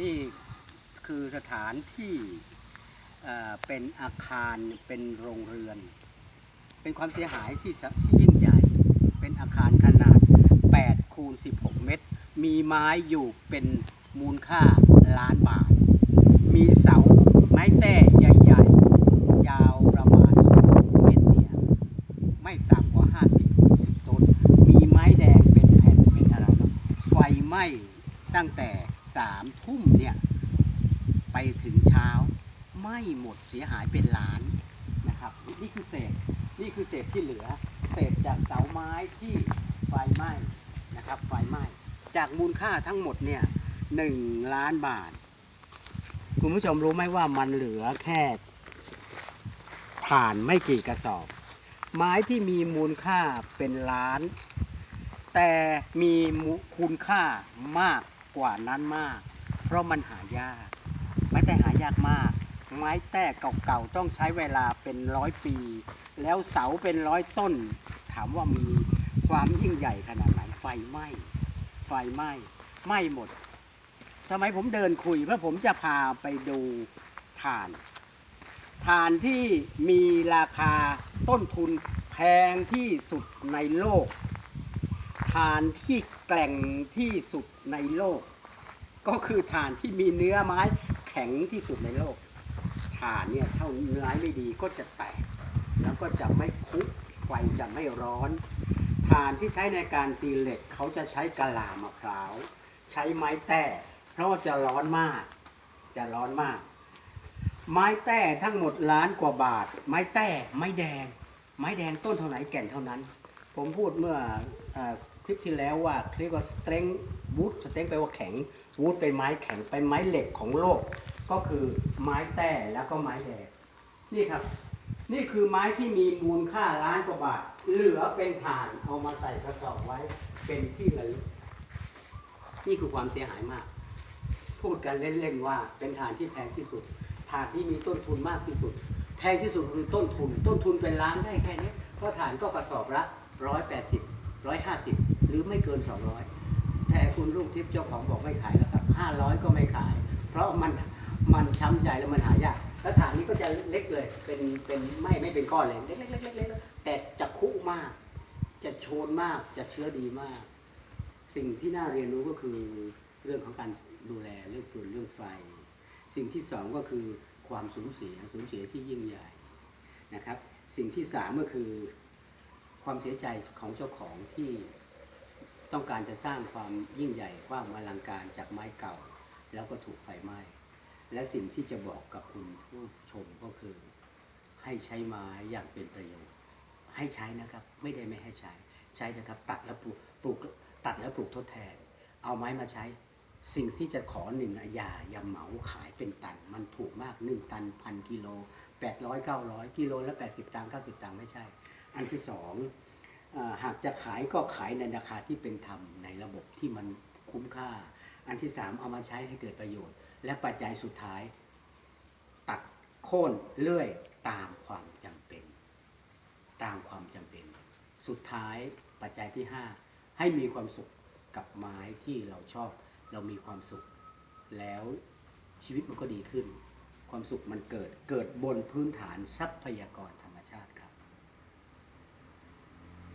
นี่คือสถานที่เป็นอาคารเป็นโรงเรือน เป็นความเสียหายที่ที่ยิ่งใหญ่ เป็นอาคารขนาด 8 คูณ 16 เมตร มีไม้อยู่เป็นมูลค่าล้านบาท มีเสาไม้แต้ใหญ่ ๆ ยาวประมาณ10เมตรเนี่ยไม่ต่ำกว่า 50 60 ต้น มีไม้แดงเป็นแผ่นเป็นอะไรนะไฟไหม้ตั้งแต่ สามทุ่มเนี่ย ไปถึงเช้าไม้หมดเสียหายเป็นล้านนะครับ นี่คือเศษนี่คือเศษที่เหลือ เศษจากเสาไม้ที่ไฟไหม้นะครับไฟไหม้จากมูลค่าทั้งหมดเนี่ยหนึ่งล้านบาท คุณผู้ชมรู้ไหมว่ามันเหลือแค่ ผ่านไม่กี่กระสอบ ไม้ที่มีมูลค่าเป็นล้าน แต่มีมูคุณค่ามาก กว่านั้นมาก เพราะมันหายาก ไม้แต่หายากมาก ไม้แต่เก่าๆต้องใช้เวลาเป็นร้อยปี แล้วเสาเป็นร้อยต้น ถามว่ามีความยิ่งใหญ่ขนาดไหนไฟไหม้ไฟไหม้ไหม้หมดทำไมผมเดินคุย เพราะผมจะพาไปดูถ่านถ่านที่มีราคาต้นทุนแพงที่สุดในโลก ถ่านที่แกล่งที่สุดในโลก ก็คือถ่านที่มีเนื้อไม้แข็งที่สุดในโลกถ่านเนี่ยเท่าเนื้อไม่ดีก็จะแตก แล้วก็จะไม่คุกไฟจะไม่ร้อนถ่านที่ใช้ในการตีเหล็กเขาจะใช้กะลามะพร้าวใช้ไม้แต้เพราะจะร้อนมาก จะร้อนมาก ไม้แต้ทั้งหมดล้านกว่าบาท ไม้แต้ไม้แดง ไม้แดงต้นเท่าไหนแก่นเท่านั้น ผมพูดเมื่ออ คลิปที่แล้วว่าเรียกว่า strength wood strength แปลว่าแข็ง wood เป็นไม้แข็งเป็นไม้เหล็กของโลก ก็คือไม้แต้แล้วก็ไม้แดงนี่ครับ นี่คือไม้ที่มีมูลค่าล้านกว่าบาท เหลือเป็นฐานเอามาใส่กระสอบไว้เป็นที่ระลึกนี่คือความเสียหายมาก พูดกันเล่นๆว่าเป็นฐานที่แพงที่สุด ฐานที่มีต้นทุนมากที่สุด แพงที่สุดคือต้นทุน ต้นทุนเป็นล้านได้แค่นี้เพราะฐานก็กระสอบละร้อยแปดสิบร้อยห้าสิบ หรือไม่เกินสองร้อยแต่คุณลูกทิพย์เจ้าของบอกไม่ขายแล้วครับห้าร้อยก็ไม่ขาย เพราะมันมันช้ำใจแล้วมันหายากแล้วฐานนี้ก็จะเล็กเลยเป็นเป็นไม่ไม่เป็นก้อนเลยเล็กๆๆๆๆแต่จะคุมาก จะโชนมากจะเชื้อดีมาก สิ่งที่น่าเรียนรู้ก็คือเรื่องของการดูแลเรื่องฟืนเรื่องไฟ สิ่งที่สองก็คือความสูญเสียสูญเสียที่ยิ่งใหญ่นะครับ สิ่งที่สามก็คือความเสียใจของเจ้าของที่ ต้องการจะสร้างความยิ่งใหญ่ความอลังการจากไม้เก่า แล้วก็ถูกไฟไหม้ และสิ่งที่จะบอกกับคุณผู้ชมก็คือ ให้ใช้ไม้อย่างเป็นประโยชน์ ให้ใช้นะครับ ไม่ได้ไม่ให้ใช้ ใช้นะครับตัดแล้วปลูกปลูกตัดแล้วปลูกทดแทน เอาไม้มาใช้ สิ่งที่จะขอหนึ่งอย่าอย่าเหมาขายเป็นตัน มันถูกมากหนึ่งตันพันกิโลแปดร้อยเก้าร้อยกิโลละแปดสิบตังค์เก้าสิบตังค์ไม่ใช่ อันที่สอง หากจะขายก็ขายในราคาที่เป็นธรรมในระบบที่มันคุ้มค่า อันที่สามเอามาใช้ให้เกิดประโยชน์ และปัจจัยสุดท้าย ตัดโค่นเลื่อยตามความจำเป็น ตามความจำเป็น สุดท้ายปัจจัยที่ 5 ให้มีความสุขกับไม้ที่เราชอบ เรามีความสุข แล้วชีวิตมันก็ดีขึ้น ความสุขมันเกิดเกิดบนพื้นฐานทรัพยากรธรรมชาติ